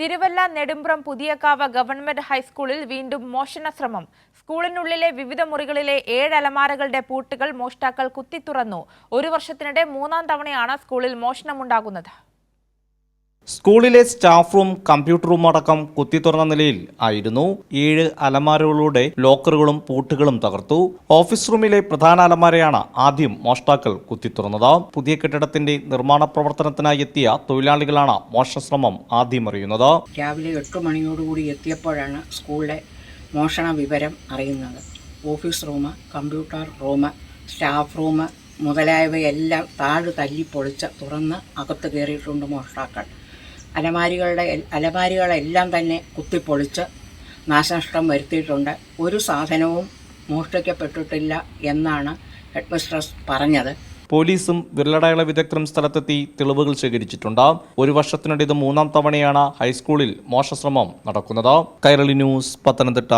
Thiruvalla Nedumpram Puthiyakavu government ഹൈസ്കൂളിൽ വീണ്ടും മോഷണ ശ്രമം സ്കൂളിനുള്ളിലെ വിവിധ മുറികളിലെ ഏഴ് അലമാരകളുടെ പൂട്ടുകൾ മോഷ്ടാക്കൾ കുത്തിത്തുറന്നു ഒരു വർഷത്തിനിടെ മൂന്നാം തവണയാണ് സ്കൂളിൽ മോഷണമുണ്ടാകുന്നത്. സ്കൂളിലെ സ്റ്റാഫ് റൂം കമ്പ്യൂട്ടർ റൂം അടക്കം കുത്തിത്തുറന്ന നിലയിൽ ആയിരുന്നു. ഏഴ് അലമാരകളുടെ ലോക്കറുകളും പൂട്ടുകളും തകർത്തു. ഓഫീസ് റൂമിലെ പ്രധാന അലമാരയാണ് ആദ്യം മോഷ്ടാക്കൾ കുത്തിത്തുറന്നത് പുതിയ കെട്ടിടത്തിന്റെ നിർമ്മാണ പ്രവർത്തനത്തിനായി എത്തിയ തൊഴിലാളികളാണ് മോഷണശ്രമം ആദ്യം അറിയുന്നത്. രാവിലെ എട്ട് മണിയോടുകൂടി എത്തിയപ്പോഴാണ് സ്കൂളിലെ മോഷണ വിവരം അറിയുന്നത്. Office room computer room staff room മുതലായവയെല്ലാം താഴ് തല്ലി പൊളിച്ച് തുറന്ന് അകത്ത് കയറിയിട്ടുണ്ട് മോഷ്ടാക്കൾ. അലമാരികളുടെ അലമാരികളെല്ലാം തന്നെ കുത്തിപ്പൊളിച്ച് നാശനഷ്ടം വരുത്തിയിട്ടുണ്ട്. ഒരു സാധനവും മോഷ്ടിക്കപ്പെട്ടിട്ടില്ല എന്നാണ് ഹെഡ് മിസ്ട്രസ് പറഞ്ഞത്. പോലീസും വിരലടയാള വിദഗ്ധരും സ്ഥലത്തെത്തി തെളിവുകൾ ശേഖരിച്ചിട്ടുണ്ട്. ഒരു വർഷത്തിനിടെ ഇത് മൂന്നാം തവണയാണ് ഹൈസ്കൂളിൽ മോശശ്രമം നടക്കുന്നത്. കൈരളി ന്യൂസ് പത്തനംതിട്ട.